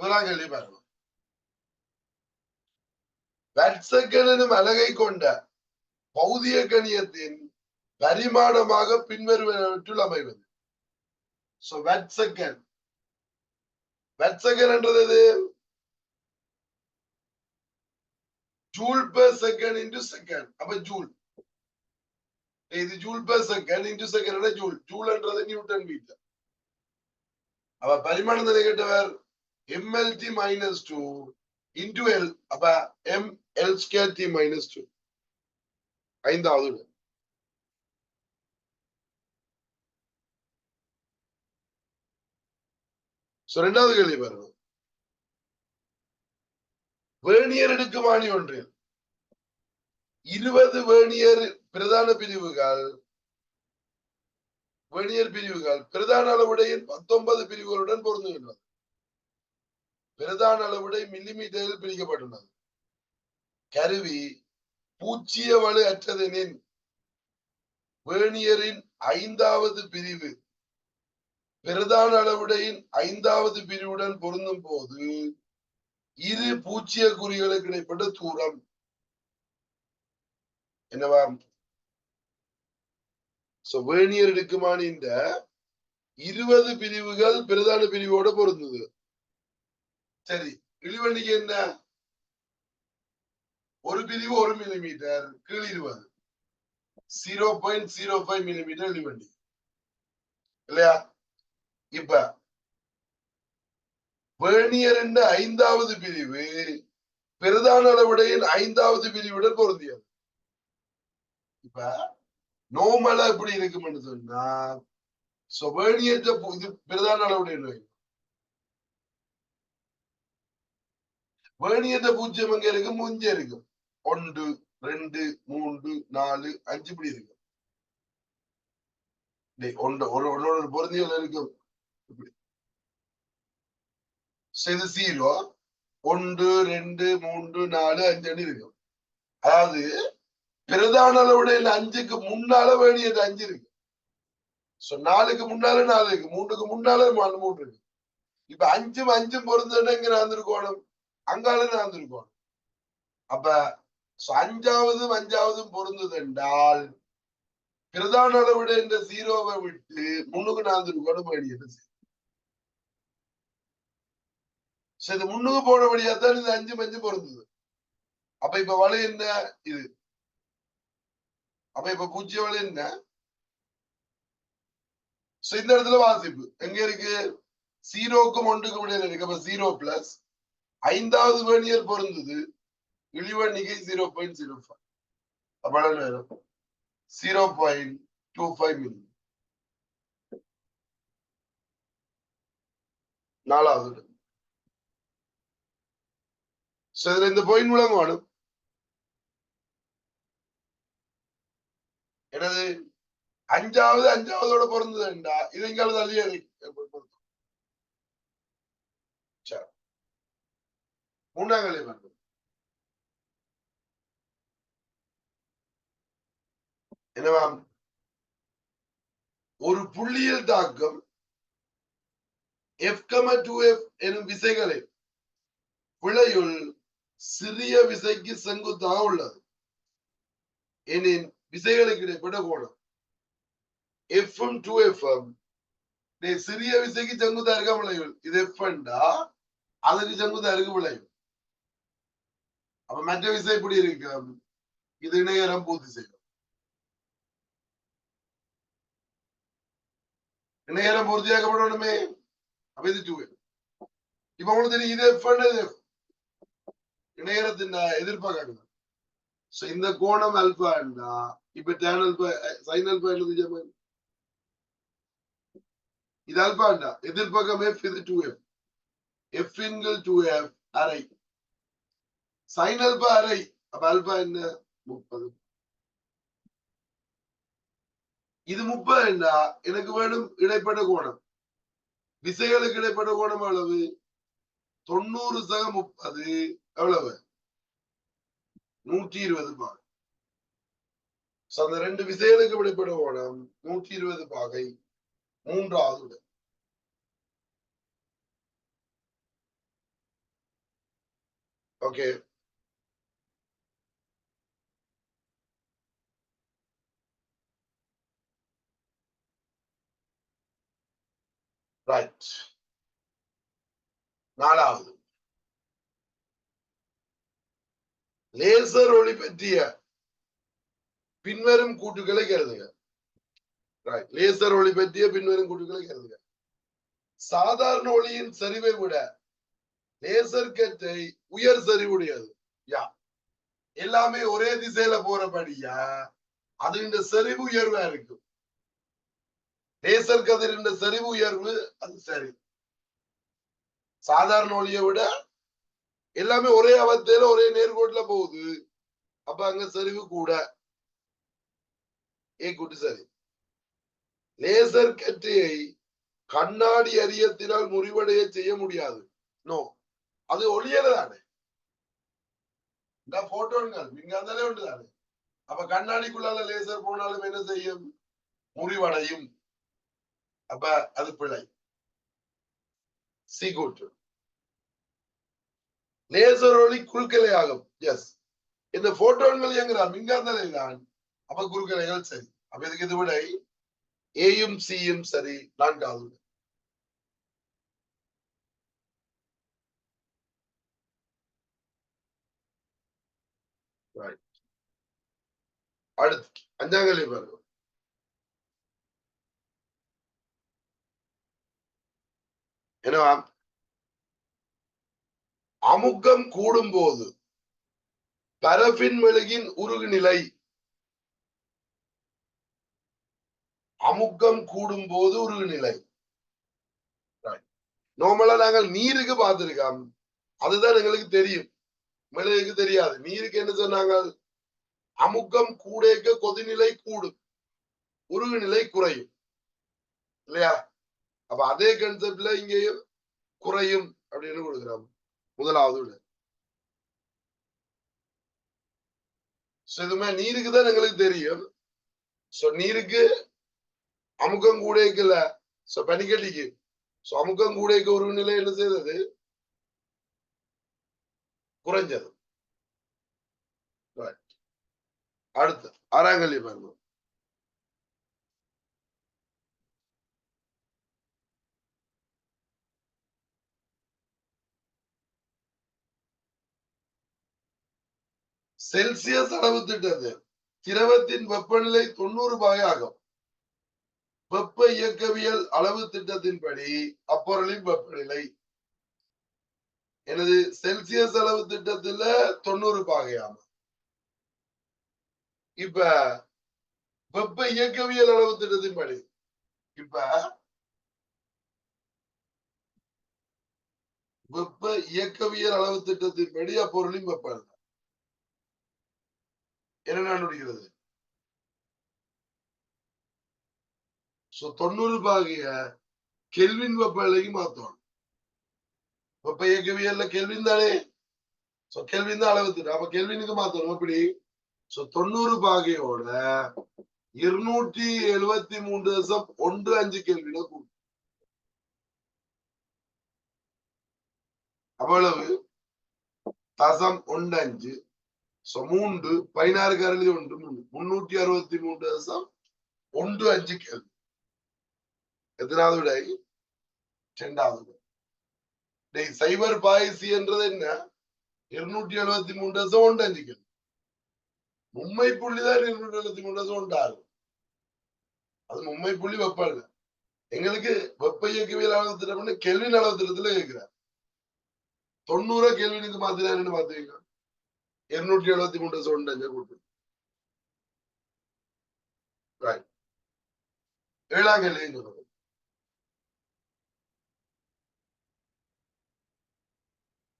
முதலாம் கேள்வி பாருங்க. வட்சக்கன் அழகை கொண்ட பௌதிய கணியத்தின் பரிமாணமாக பின்வருவனவற்றுள் அமைவது. சோ வட்சக்கன் வட்சக்கன் என்றது எது? Joule per second into second அப்ப ஜூல். இது joule per second into second joule. ஜூல்ன்றது newton metre. அப்ப பரிமாணத்தை கேட்டவர் mlt minus 2 into L அப்ப M L square T minus two ஐந்தாவது விடை. So, இரண்டாவது கேள்வி பாருங்க. வேணியர் அடுக்குமானி ஒன்றில். இருபது வேணியர் பிரதான பிரிவுகள். வேணியர் பிரிவுகள். பிரதான அளவுடையின் பத்தொன்பது பிரிவுகளுடன் பொருந்துகின்றது பிரதான அளவுடை மில்லிமீட்டரில் பிரிக்கப்பட்டுள்ளது. கருவி பூச்சிய வலு அற்றதெனின் வேணியரின் ஐந்தாவது பிரிவு. பிரதான அளவுடையின் ஐந்தாவது பிரிவுடன் பொருந்தும் போது இரு பூச்சிய குறிகளுக்கு இடைப்பட்ட தூரம் என்னவா சோ வேணியர் எடுக்குமான இந்த இருபது பிரிவுகள் பிரதான பிரிவோட பொருந்தது. சரி இழிவண்டிக்கு என்ன? ஒரு பிரிவு ஒரு மில்லிமீட்டர் கீழ் இருபது. Zero point zero five millimetre இழிவண்டி இல்லையா? இப்ப வேணியர் என்ற ஐந்தாவது பிரிவு பிரதான அளவுடையின் ஐந்தாவது பிரிவுடன் பொருந்தியது. இப்ப நோமலா எப்படி இருக்கும்னு சொன்னா சோ பிரதான அளவுடைய நோய் வேணியற்ற பூஜ்ஜியம் எங்க இருக்கும் முஞ்ச இருக்கும் ஒன்று ரெண்டு மூன்று நாலு அஞ்சு இப்படி இருக்கும் ஒன்று ஒரு ஒன்னோட பொருந்தியல் இருக்கும் இப்படி. இது ஜீரோ ஒன்று ரெண்டு மூன்று நாலு அஞ்சு அடி இருக்கும் அதாவது பிரதான அளவுடைய அஞ்சுக்கு முன்னால வேணியது அஞ்சு இருக்கு. சோ நாலுக்கு முன்னால நாலு இருக்கு. மூணுக்கு முன்னால மூன்று மூணு இருக்கு. இப்ப அஞ்சும் அஞ்சும் பொருந்தா இங்க நாந்திருக்கோணும் அங்கால நடந்திருக்கும் அப்ப so அஞ்சாவதும் அஞ்சாவதும் பொருந்தது என்றால் பிரதான அளவுடைய இந்த ஜீரோவை விட்டு முன்னுக்கு நாந்திருக்கோணும் வேண்டியது சரி இது முன்னுக்கு போன வழியா தான் இது அஞ்சு அஞ்சு பொருந்தது. அப்ப இப்ப வலு என்ன? இது. அப்ப இப்ப பூஜ்ஜிய வலு என்ன? இந்த இடத்துல வாசிப்பு. எங்க இருக்கு? ஜீரோக்கும் ஒன்றுக்கும் இடையில இருக்கு. அப்ப ஜீரோ பிளஸ் ஐந்தாவது வேணியர் பொருந்தது. நிகை ஜீரோ பாயிண்ட் ஜீரோ ஃபைவ் அப்ப நேரம் zero point two five milli நாலாவது இதுல இந்த பாயிண்ட் மூலம் வேணும் எனது அஞ்சாவது அஞ்சாவதோட பொருந்ததுண்டா இது எங்கால தள்ளியே மூணாம் கலை வேண்டும். என்னவாம்? ஒரு புள்ளியல் தாக்கம் எஃப் கம டூ எஃப் எனும் விசைகளை பிழையுள் சிறிய விசைக்கு செங்குத்தாக உள்ளது. எனின் விசைகளுக்கு இடைப்பட்ட கோணம் எஃப்எம் டூ எஃப்எம் சிறிய விசைக்கு செங்குத்தா இருக்க விளைவு இது எஃப்எண்டா அதுக்கு செங்குத்தா இருக்கு விளைவு அப்ப மற்ற விசை எப்படி இருக்கு? இது இணையரம் பூர்த்தி செய்யும் இணையரம் பூர்த்தியாக்கப்படணுமே. அப்ப இது டூ இப்ப உங்களுக்கு தெரியும் இது எஃப் இது இணையரத்தின் எதிர்பார்க்கணும் சோ இந்த கோணம் அல்பா என்றா இப்ப டேன் அல்பா சைன் அல்பா என்னது ஜெர்மன்? இது என்றா எதிர்பக்கம் எஃப் இது டூ எஃப் எஃப் இன்கள் டூ எஃப் அரை. சைன் அல்பா அரை. அப்ப அல்பா என்ன? முப்பது. இது முப்பது என்ன? எனக்கு வேணும் இடைப்பட்ட கோணம். விசைகளுக்கு இடைப்பட்ட கோணம் அளவு தொண்ணூறு சக முப்பது. எவ்வளவு? நூற்றி இருபது பாகை அந்த ரெண்டு விசைகளுக்கு இடைப்பட்ட கோணம் நூற்றி இருபது பாகை மூன்றாவது ஓகே ரைட் நாலாவது. லேசர் ஒளி பற்றிய பின்வரும் கூட்டுகளை கருதுக லேசர் ஒளி பற்றிய பின்வரும் கூட்டுகளை கருதுக சாதாரண ஒளியின் சரிவை விட லேசர் கற்றை உயர் சரிவுடையது. யா. எல்லாமே ஒரே திசையில போறபடியா அது இந்த செறிவு உயர்வா இருக்கும் லேசர் கதிரின் செறிவு உயர்வு அது சரி. சாதாரண ஒளியை விட எல்லாமே ஒரே அவத்தையில ஒரே நேர்கோட்டுல போகுது. அப்ப அங்க சரிவு கூட. ஏ கூட்டு சரி. லேசர் கற்றையை கண்ணாடி அரியத்தினால் முறிவடைய செய்ய முடியாது. நோ அது ஒளியல தானே. இந்த போட்டோன்கள் மின்காந்தாலே உண்டு தானே. அப்ப கண்ணாடிக்குள்ளால லேசர் போனாலும் என்ன செய்யும்? முறிவடையும். அப்ப அது பிழை சீகூற்று கூட்டு லேசர் ஒளி குறுக்கலை ஆகும். எஸ் இந்த போட்டோன்கள் இயங்குறா மின்காந்தலை தான். அப்ப குறுக்கலைகள் சரி. அப்ப இதுக்கு இது விடை? ஏயும் சியும் சரி. நான்காவது அடுத்து அஞ்சாங்கலி பாருங்க. ஏன்னா அமுக்கம் கூடும் போது பரபின் மெழுகின் உருகு நிலை. அமுக்கம் கூடும் போது உருகு நிலை. நார்மலா நாங்கள் நீருக்கு பார்த்திருக்கோம். அதுதான் எங்களுக்கு தெரியும். மெழுகுக்கு தெரியாது. நீருக்கு என்ன சொன்னாங்க? அமுக்கம் கூடேக்க கொதிநிலை கூடும். உருகு நிலை குறையும். இல்லையா? அப்ப அதே கன்செப்ட்ல இங்கேயும் குறையும் அப்படின்னு கொடுக்குறோம் முதலாவது விட. இதுமே நீருக்கு தான் எங்களுக்கு தெரியும். சோ நீருக்கு அமுக்கம் கூடைக்குல சோ பனிக்கட்டிக்கு. சோ அமுக்கம் கூடைக்கு ஒரு நிலை என்ன செய்தது? குறைஞ்சது. அடுத்து ஆறாங்கல்லி பாருங்க செல்சியஸ் அளவு திட்டது. திரவத்தின் வெப்பநிலை தொண்ணூறு பாயாகும் ஆகும். வெப்ப இயக்கவியல் அளவு திட்டத்தின்படி அப்பொருளின் வெப்பநிலை எனது செல்சியஸ் அளவு திட்டத்துல தொண்ணூறு பாகையாம இப்ப வெப்ப இயக்கவியல் அளவு திட்டத்தின்படி இப்ப வெப்ப இயக்கவியல் அளவு திட்டத்தின்படி அப்பொருளின் வெப்பநிலை. என்ன கண்டுபிடிக்கிறது சோ தொண்ணூறு பாகிய கெல்வின் வெப்பநிலைக்கு மாத்தணும் வெப்ப இயக்கவியல்ல கெல்வின் தானே? சோ கெல்வின் தான் அளவு திட்டம். அப்ப கெல்வினுக்கு மாத்தணும் எப்படி? சோ தொண்ணூறு பாகையோட இருநூற்றி எழுவத்தி மூன்று தசம் ஒன்று அஞ்சு கெல்வின கூடும் அவ்வளவு. தசம் ஒன்று அஞ்சு. மூன்று பதினாறு கரலி ஒன்று முன்னூற்றி அறுபத்தி மூன்று தசம் ஒன்று அஞ்சு கேள்வி. எத்தனாவது விடை இரண்டாவது விடை சைபர் பாயசி என்றது என்ன? இருநூற்றி எழுபத்தி மூன்று தசம் ஒன்று அஞ்சு கேள்வி. மும்மை புள்ளி தான் இருநூற்றி எழுபத்தி மூணு தசம் உண்டாகும் அது மும்மை புள்ளி வெப்பம் இல்லை. எங்களுக்கு வெப்ப இயக்கவியல் அளவு திட்டம்னு கெல்வின் அளவு திட்டத்துல கேட்கிறார் தொண்ணூறு கேள்வினுக்கு மாத்தினாருன்னு பாத்துக்கீங்க. இருநூற்றி எழுபத்தி மூன்று தசம் ஒன்று அஞ்சு கூட்டு ஏழாம் கேள்வி சொல்றது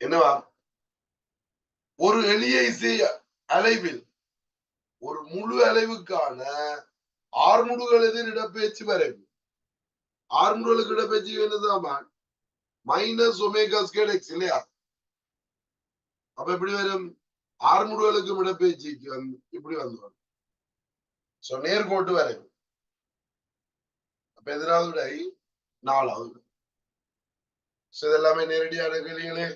என்னவா? ஒரு எளிய இசை அலைவில் ஒரு முழு அலைவுக்கான ஆறுமுடுகள் எதிர் இடப்பெயர்ச்சி வரைவு. ஆறுமுடுகளுக்கு இடப்பெயர்ச்சி என்னதான் மைனஸ் ஒமேகா ஸ்கேல் எக்ஸ் இல்லையா? அப்ப எப்படி வரும்? ஆறுநூறுகளுக்கும் இடப்பெயர்ச்சிக்கு வந்து இப்படி வந்துவாங்க சோ நேர்கோட்டு வரைவு அப்ப எதிராவது விடை? நாலாவது. இதெல்லாமே நேரடியாக நேரடியான கேள்விகளே.